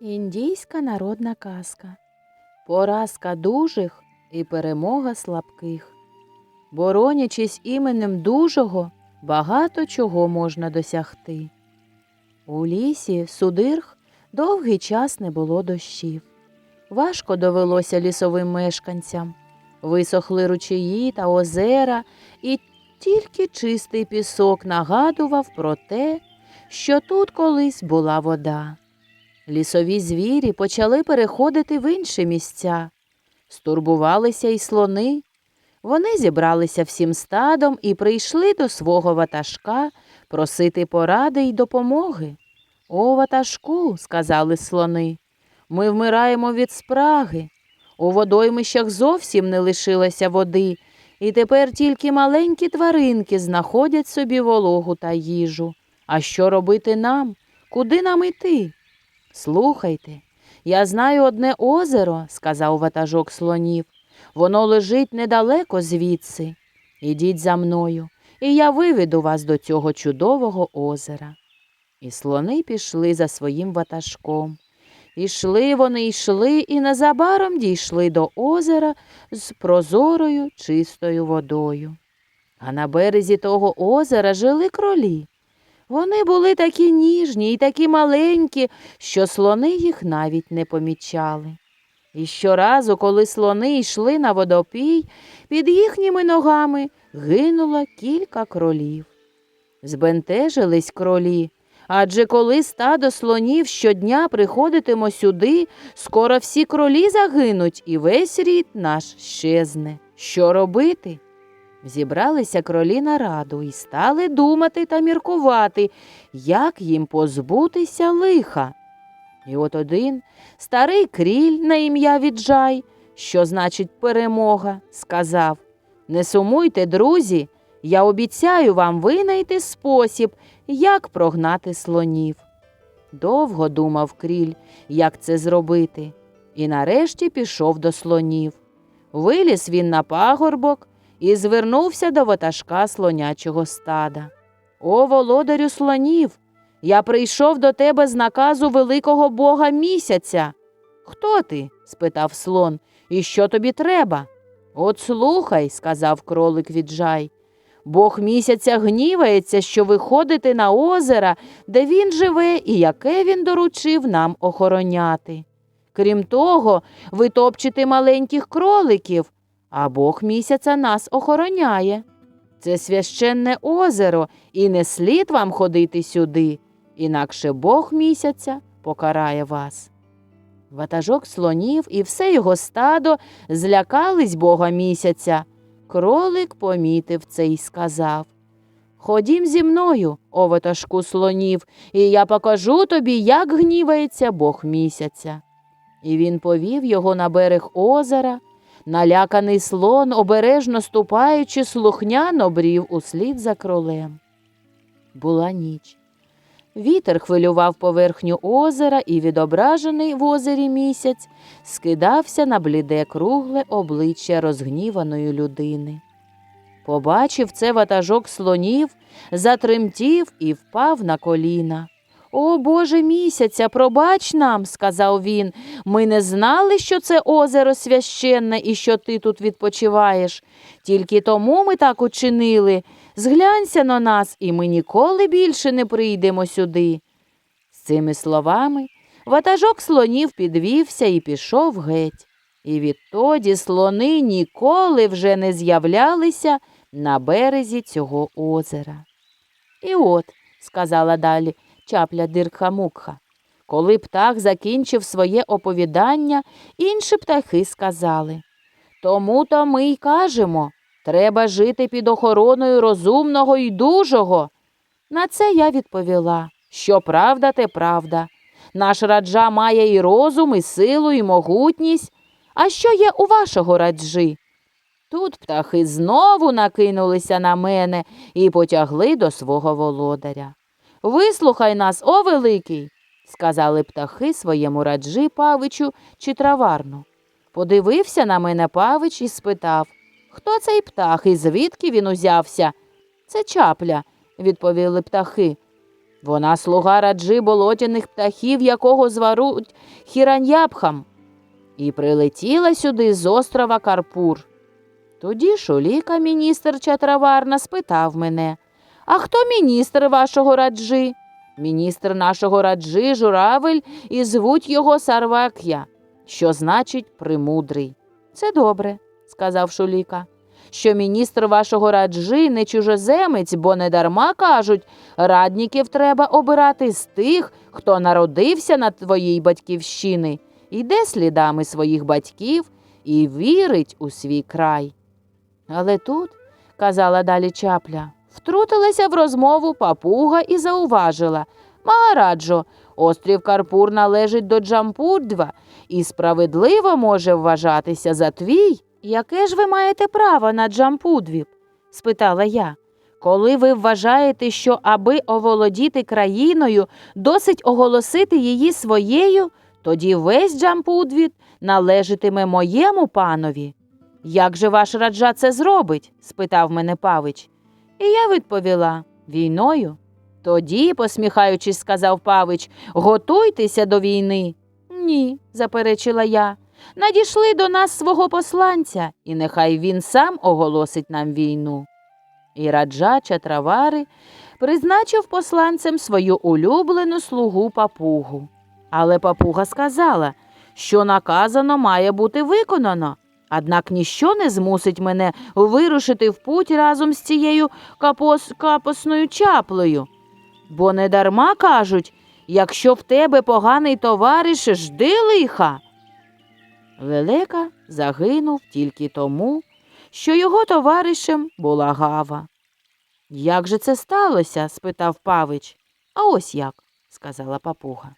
Індійська народна казка. Поразка дужих і перемога слабких. Боронячись іменем дужого, багато чого можна досягти. У лісі судирг довгий час не було дощів. Важко довелося лісовим мешканцям. Висохли ручаї та озера, і тільки чистий пісок нагадував про те, що тут колись була вода. Лісові звірі почали переходити в інші місця. Стурбувалися й слони. Вони зібралися всім стадом і прийшли до свого ватажка просити поради й допомоги. О, ватажку, сказали слони, ми вмираємо від спраги. У водоймищах зовсім не лишилося води, і тепер тільки маленькі тваринки знаходять собі вологу та їжу. А що робити нам? Куди нам іти? Слухайте, я знаю одне озеро, сказав ватажок слонів. Воно лежить недалеко звідси. Ідіть за мною, і я виведу вас до цього чудового озера. І слони пішли за своїм ватажком. Ішли вони йшли і незабаром дійшли до озера з прозорою чистою водою. А на березі того озера жили кролі. Вони були такі ніжні і такі маленькі, що слони їх навіть не помічали. І щоразу, коли слони йшли на водопій, під їхніми ногами гинуло кілька кролів. Збентежились кролі, адже коли стадо слонів щодня приходитимо сюди, скоро всі кролі загинуть і весь рід наш щезне. Що робити? Зібралися кролі на раду і стали думати та міркувати, як їм позбутися лиха. І от один старий кріль на ім'я Віджай, що значить перемога, сказав Не сумуйте, друзі, я обіцяю вам винайти спосіб, як прогнати слонів. Довго думав кріль, як це зробити, і нарешті пішов до слонів. Виліз він на пагорбок і звернувся до ватажка слонячого стада. О, володарю слонів! Я прийшов до тебе з наказу великого бога місяця. Хто ти? спитав слон. І що тобі треба? От слухай, сказав кролик віджай. Бог місяця гнівається, що ви ходите на озера, де він живе і яке він доручив нам охороняти. Крім того, ви топчете маленьких кроликів, а Бог місяця нас охороняє. Це священне озеро, і не слід вам ходити сюди, інакше Бог місяця покарає вас. Ватажок слонів і все його стадо злякались Бога місяця. Кролик помітив це й сказав Ходім зі мною, о ватажку слонів, і я покажу тобі, як гнівається Бог місяця. І він повів його на берег озера. Наляканий слон, обережно ступаючи, слухняно брів услід за кролем. Була ніч. Вітер хвилював поверхню озера, і відображений в озері місяць скидався на бліде кругле обличчя розгніваної людини. Побачив це ватажок слонів, затремтів і впав на коліна. О Боже місяця, пробач нам, сказав він. Ми не знали, що це озеро священне і що ти тут відпочиваєш. Тільки тому ми так учинили. Зглянься на нас, і ми ніколи більше не прийдемо сюди. З цими словами ватажок слонів підвівся і пішов геть. І відтоді слони ніколи вже не з'являлися на березі цього озера. І от, сказала далі чапля диркха мукха. Коли птах закінчив своє оповідання, інші птахи сказали Тому то ми й кажемо треба жити під охороною розумного і дужого. На це я відповіла що правда, те правда. Наш раджа має і розум, і силу, і могутність. А що є у вашого раджи? Тут птахи знову накинулися на мене і потягли до свого володаря. Вислухай нас, о великий, сказали птахи своєму раджі павичу чи траварну. Подивився на мене павич і спитав Хто цей птах і звідки він узявся? Це чапля, відповіли птахи. Вона слуга раджи болотяних птахів, якого зваруть хіраньяпхам, і прилетіла сюди з острова Карпур. Тоді Шуліка, міністр Чатраварна, спитав мене, а хто міністр вашого раджи? Міністр нашого раджи журавель і звуть його Сарвак'я, що значить примудрий. Це добре, сказав Шуліка. Що міністр вашого раджи не чужоземець, бо не дарма кажуть, радніків треба обирати з тих, хто народився на твоїй батьківщини, йде слідами своїх батьків і вірить у свій край. Але тут, казала далі чапля, втрутилася в розмову папуга і зауважила Магараджо, острів Карпур належить до Джампудва і справедливо може вважатися за твій. Яке ж ви маєте право на Джампудвіп? спитала я. Коли ви вважаєте, що аби оволодіти країною, досить оголосити її своєю, тоді весь Джампудвіт належатиме моєму панові. Як же ваш раджа це зробить? спитав мене Павич. І я відповіла війною. Тоді, посміхаючись, сказав Павич, готуйтеся до війни. Ні, заперечила я. Надійшли до нас свого посланця, і нехай він сам оголосить нам війну. І раджа Чатравари призначив посланцем свою улюблену слугу папугу. Але папуга сказала, що наказано має бути виконано. Однак ніщо не змусить мене вирушити в путь разом з цією капос... капосною чаплею. Бо недарма кажуть, якщо в тебе поганий товариш, жди лиха. Лелека загинув тільки тому, що його товаришем була гава. Як же це сталося? спитав Павич. А ось як, сказала папуга.